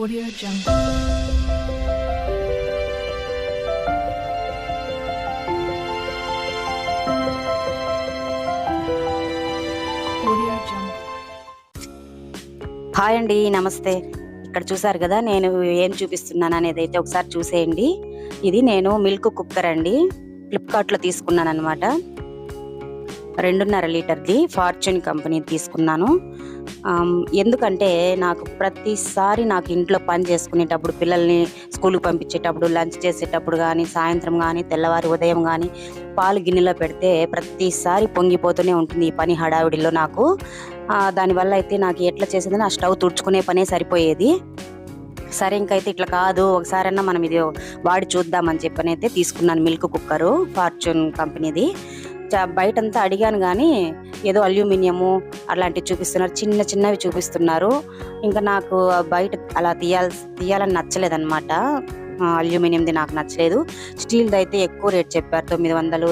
Audio Jungle. Audio Jungle. Hi అండి నమస్తే. ఇక్కడ చూసారు కదా నేను ఏం చూపిస్తున్నాను అనేది అయితే ఒకసారి చూసేయండి. ఇది నేను మిల్క్ కుక్కర్ అండి. ఫ్లిప్కార్ట్లో తీసుకున్నాను అనమాట రెండున్నర లీటర్ది ఫార్చ్యూన్ కంపెనీ తీసుకున్నాను. ఎందుకంటే నాకు ప్రతిసారి నాకు ఇంట్లో పని చేసుకునేటప్పుడు పిల్లల్ని స్కూల్కి పంపించేటప్పుడు లంచ్ చేసేటప్పుడు కానీ సాయంత్రం కానీ తెల్లవారి ఉదయం కానీ పాలు గిన్నెలో పెడితే ప్రతిసారి పొంగిపోతూనే ఉంటుంది ఈ పని హడావిడిలో నాకు. దానివల్ల అయితే నాకు ఎట్లా చేసేది నా స్టవ్ తుడుచుకునే పనే సరిపోయేది. సరే ఇంకైతే ఇట్లా కాదు ఒకసారన్నా మనం ఇది వాడి చూద్దామని చెప్పని అయితే తీసుకున్నాను మిల్క్ కుక్కరు ఫార్చ్యూన్ కంపెనీది. బయటంతా అడిగాను కానీ ఏదో అల్యూమినియము అలాంటివి చూపిస్తున్నారు. చిన్న చిన్నవి చూపిస్తున్నారు. ఇంకా నాకు బయట అలా తీయాల తీయాలని నచ్చలేదన్నమాట. అల్యూమినియంది నాకు నచ్చలేదు. స్టీల్ది అయితే ఎక్కువ రేట్ చెప్పారు. తొమ్మిది వందలు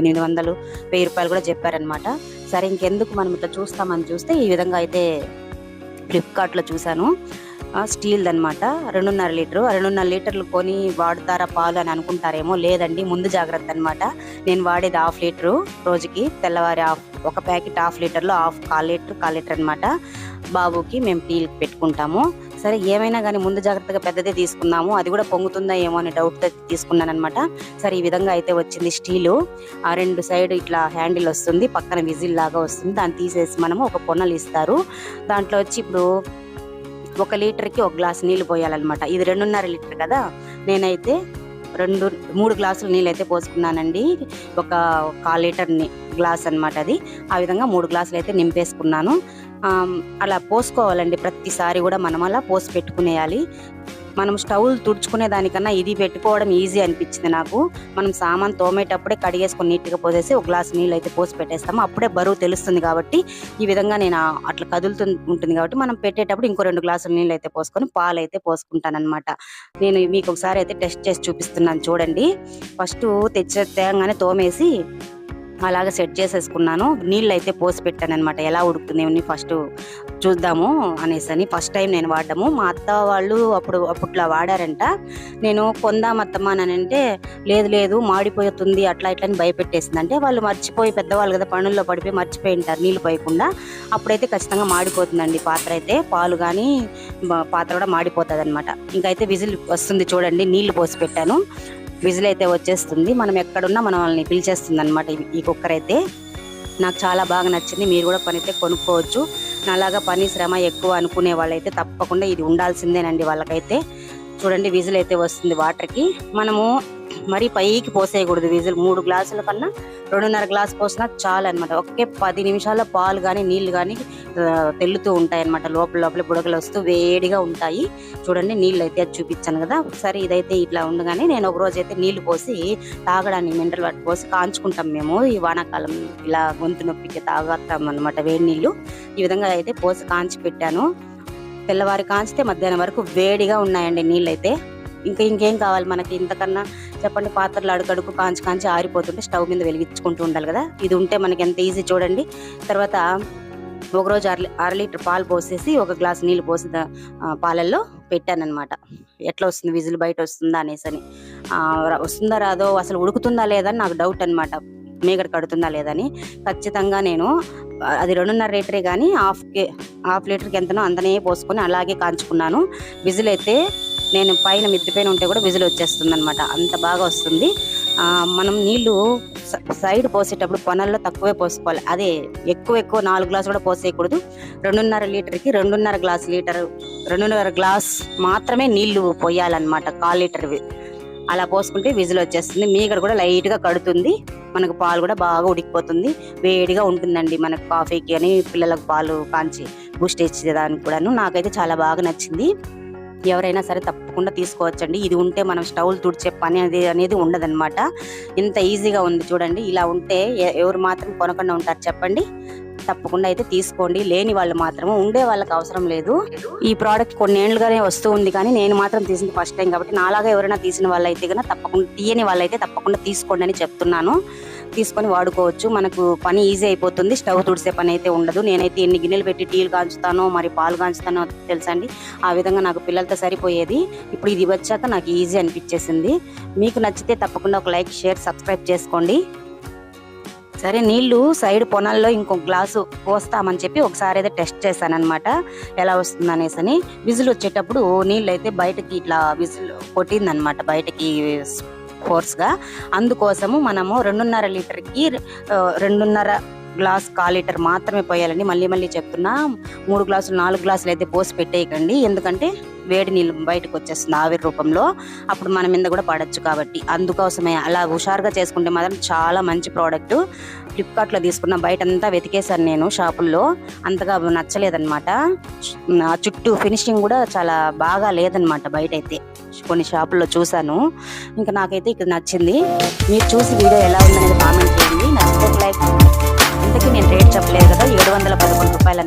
ఎనిమిది వందలు వెయ్యి రూపాయలు కూడా చెప్పారనమాట సరే ఇంకెందుకు మనం ఇట్లా చూస్తామని చూస్తే ఈ విధంగా అయితే ఫ్లిప్కార్ట్లో చూశాను. స్టీల్ అనమాట రెండున్నర లీటరు. రెండున్నర లీటర్లు కొని వాడుతారా పాలు అని అనుకుంటారేమో లేదండి. ముందు జాగ్రత్త అనమాట నేను వాడేది హాఫ్ లీటరు రోజుకి. తెల్లవారి హాఫ్ ఒక ప్యాకెట్ హాఫ్ లీటర్లో హాఫ్ కాల్ లీటర్ కాల్ లీటర్ అనమాట బాబుకి మేము టీలకు పెట్టుకుంటాము. సరే ఏమైనా కానీ ముందు జాగ్రత్తగా పెద్దదే తీసుకున్నాము అది కూడా పొంగుతుందా ఏమో అనే డౌట్తో తీసుకున్నాను అనమాట సరే ఈ విధంగా అయితే వచ్చింది స్టీలు. ఆ రెండు సైడ్ ఇట్లా హ్యాండిల్ వస్తుంది. పక్కన విజిల్ లాగా వస్తుంది. దాన్ని తీసేసి మనము ఒక పొన్నలు ఇస్తారు. దాంట్లో వచ్చి ఇప్పుడు ఒక లీటర్కి ఒక గ్లాస్ నీళ్ళు పోయాలన్నమాట. ఇది రెండున్నర లీటర్ కదా? నేనైతే రెండు మూడు గ్లాసులు నీళ్ళు అయితే పోసుకున్నానండి. ఒక కాల్ లీటర్ గ్లాస్ అన్నమాట అది. ఆ విధంగా మూడు గ్లాసులు అయితే నింపేసుకున్నాను అలా పోసుకోవాలండి. ప్రతిసారి కూడా మనం అలా పోసి పెట్టుకునేయాలి. మనం స్టవ్లు తుడుచుకునే దానికన్నా ఇది పెట్టుకోవడం ఈజీ అనిపించింది నాకు. మనం సామాన్ తోమేటప్పుడే కడిగేసుకొని నీట్గా పోసేసి ఒక గ్లాస్ నీళ్ళు అయితే పోసి పెట్టేస్తాము. అప్పుడే బరువు తెలుస్తుంది కాబట్టి ఈ విధంగా నేను అట్లా కదులుతు ఉంటుంది కాబట్టి మనం పెట్టేటప్పుడు ఇంకో రెండు గ్లాసులు నీళ్ళు అయితే పోసుకొని పాలు అయితే పోసుకుంటానమాట నేను మీకు ఒకసారి అయితే టెస్ట్ చేసి చూపిస్తున్నాను చూడండి. ఫస్ట్ తెచ్చే తేగానే తోమేసి అలాగ సెట్ చేసేసుకున్నాను. నీళ్ళు అయితే పోసి పెట్టాను అనమాట ఎలా ఉడుకుతుంది ఫస్ట్ చూద్దాము అనేసి అని ఫస్ట్ టైం నేను వాడము మా అత్త వాళ్ళు అప్పుడు అప్పట్లో వాడారంట. నేను కొందాం అత్తమ్మ అని అంటే లేదు లేదు మాడిపోతుంది అట్లా ఇట్లా అని భయపెట్టేసింది. అంటే వాళ్ళు మర్చిపోయి పెద్దవాళ్ళు కదా పనుల్లో పడిపోయి మర్చిపోయి ఉంటారు నీళ్ళు పోయకుండా. అప్పుడైతే ఖచ్చితంగా మాడిపోతుందండి పాత్ర అయితే. పాలు కానీ పాత్ర కూడా మాడిపోతుంది అనమాట ఇంకైతే విజిల్ వస్తుంది చూడండి నీళ్ళు పోసి పెట్టాను. విజిల్ అయితే వచ్చేస్తుంది. మనం ఎక్కడున్నా మనం వాళ్ళని పిలిచేస్తుంది అనమాట ఈ కుక్కర్ అయితే నాకు చాలా బాగా నచ్చింది. మీరు కూడా పని అయితే కొనుక్కోవచ్చు. నాలాగా పని శ్రమ ఎక్కువ అనుకునే వాళ్ళైతే తప్పకుండా ఇది ఉండాల్సిందేనండి వాళ్ళకైతే. చూడండి విజిల్ అయితే వస్తుంది వాటర్కి. మనము మరి పైకి పోసేయకూడదు విజిల్. మూడు గ్లాసుల కన్నా రెండున్నర గ్లాస్ పోసినా చాలు అనమాట ఒకే పది నిమిషాల పాలు కానీ నీళ్ళు కానీ తెల్లుతూ ఉంటాయి అనమాట లోపల లోపల బుడగలు వస్తూ వేడిగా ఉంటాయి. చూడండి నీళ్ళు అయితే అది చూపించాను కదా. ఒకసారి ఇదైతే ఇట్లా ఉండగానే నేను ఒక రోజు అయితే నీళ్ళు పోసి తాగడానికి మినరల్ వాటర్ పోసి కాంచుకుంటాం మేము. ఈ వానాకాలం ఇలా గొంతు నొప్పికి తాగుతాం అనమాట వేడి నీళ్ళు. ఈ విధంగా అయితే పోసి కాంచి పెట్టాను. తెల్లవారి కాంచితే మధ్యాహ్నం వరకు వేడిగా ఉన్నాయండి నీళ్ళు అయితే ఇంకా ఇంకేం కావాలి మనకి? ఇంతకన్నా చెప్పండి పాత్రలు అడుగడుగు కాంచి కాంచి ఆరిపోతుంటే స్టవ్ మీద వెలిగించుకుంటూ ఉండాలి కదా? ఇది ఉంటే మనకి ఎంత ఈజీ చూడండి. తర్వాత ఒకరోజు అర అర లీటర్ పాలు పోసేసి ఒక గ్లాస్ నీళ్ళు పోసి పాలల్లో పెట్టానమాట ఎట్లా వస్తుంది? విజిల్ బయట వస్తుందా అనేసి అని. వస్తుందా రాదో? అసలు ఉడుకుతుందా లేదా అని నాకు డౌట్ అనమాట మేగడ కడుతుందా లేదని ఖచ్చితంగా నేను అది రెండున్నర లీటరే కానీ హాఫ్ కే హాఫ్ లీటర్కి ఎంతనో అంతనే పోసుకొని అలాగే కాంచుకున్నాను. విజిల్ అయితే నేను పైన మిద్దె పైన ఉంటే కూడా విజిల్ వచ్చేస్తుంది అనమాట అంత బాగా వస్తుంది. మనం నీళ్ళు సైడ్ పోసేటప్పుడు పొనల్లో తక్కువే పోసుకోవాలి. అదే ఎక్కువ ఎక్కువ నాలుగు గ్లాసులు కూడా పోసేయకూడదు. రెండున్నర లీటర్కి రెండున్నర గ్లాస్ లీటర్ రెండున్నర గ్లాస్ మాత్రమే నీళ్ళు పోయాలన్నమాట కాల్ లీటర్వి అలా పోసుకుంటే విజిల్ వచ్చేస్తుంది. మీగడ కూడా లైట్గా కడుతుంది. మనకు పాలు కూడా బాగా ఉడికిపోతుంది. వేడిగా ఉంటుందండి మనకు కాఫీకి అని పిల్లలకు పాలు కాంచి బూస్ట్ ఇచ్చేదానికి కూడాను. నాకైతే చాలా బాగా నచ్చింది. ఎవరైనా సరే తప్పకుండా తీసుకోవచ్చండి. ఇది ఉంటే మనం స్టవ్లు తుడిచే పని అనేది అనేది ఉండదన్నమాట. ఇంత ఈజీగా ఉంది చూడండి. ఇలా ఉంటే ఎవరు మాత్రం కొనకుండా ఉంటారు చెప్పండి. తప్పకుండా అయితే తీసుకోండి. లేని వాళ్ళు మాత్రము ఉండే వాళ్ళకి అవసరం లేదు. ఈ ప్రోడక్ట్ కొన్ని ఏళ్ళుగానే వస్తూ ఉంది కానీ నేను మాత్రం తీసింది ఫస్ట్ టైం కాబట్టి నాలాగా ఎవరైనా తీసిన వాళ్ళైతే కన్నా తప్పకుండా తీయని వాళ్ళైతే తప్పకుండా తీసుకోండి అని చెప్తున్నాను. తీసుకొని వాడుకోవచ్చు. మనకు పని ఈజీ అయిపోతుంది. స్టవ్ తుడిసే పని అయితే ఉండదు. నేనైతే ఎన్ని గిన్నెలు పెట్టి టీలు కాంచుతానో మరి పాలు కాంచుతానో తెలుసండి. ఆ విధంగా నాకు పిల్లలతో సరిపోయేది. ఇప్పుడు ఇది వచ్చాక నాకు ఈజీ అనిపించేసింది. మీకు నచ్చితే తప్పకుండా ఒక లైక్ షేర్ సబ్స్క్రైబ్ చేసుకోండి. సరే నీళ్ళు సైడ్ పొనాల్లో ఇంకో గ్లాసు పోస్తామని చెప్పి ఒకసారి అయితే టెస్ట్ చేశాను అనమాట ఎలా వస్తుంది అనేసి అని విజిల్ వచ్చేటప్పుడు నీళ్ళు అయితే బయటకి ఇట్లా విజిల్ కొట్టిందనమాట బయటకి కోర్స్గా అందుకోసము మనము రెండున్నర లీటర్కి రెండున్నర గ్లాస్ కాల్ లీటర్ మాత్రమే పోయాలండి. మళ్ళీ మళ్ళీ చెప్తున్నా మూడు గ్లాసులు నాలుగు గ్లాసులు అయితే పోసి పెట్టేయకండి. ఎందుకంటే వేడి నీళ్ళు బయటకు వచ్చేస్తుంది ఆవిరి రూపంలో. అప్పుడు మన మీద కూడా పడచ్చు కాబట్టి. అందుకోసమే అలా హుషారుగా చేసుకుంటే మాత్రం చాలా మంచి ప్రోడక్ట్. ఫ్లిప్కార్ట్లో తీసుకున్న బయట అంతా వెతికేశాను నేను షాపుల్లో. అంతగా నచ్చలేదన్నమాట. చుట్టూ ఫినిషింగ్ కూడా చాలా బాగా లేదనమాట బయట అయితే కొన్ని షాపుల్లో చూశాను. ఇంకా నాకైతే ఇక్కడ నచ్చింది. మీరు చూసి వీడియో ఎలా ఉందనేది కామెంట్ చేయండి. నచ్చితే లైక్ ఇంతకీ నేను రేట్ చెప్పలేదు కదా ఏడు వందల పదకొండు రూపాయలు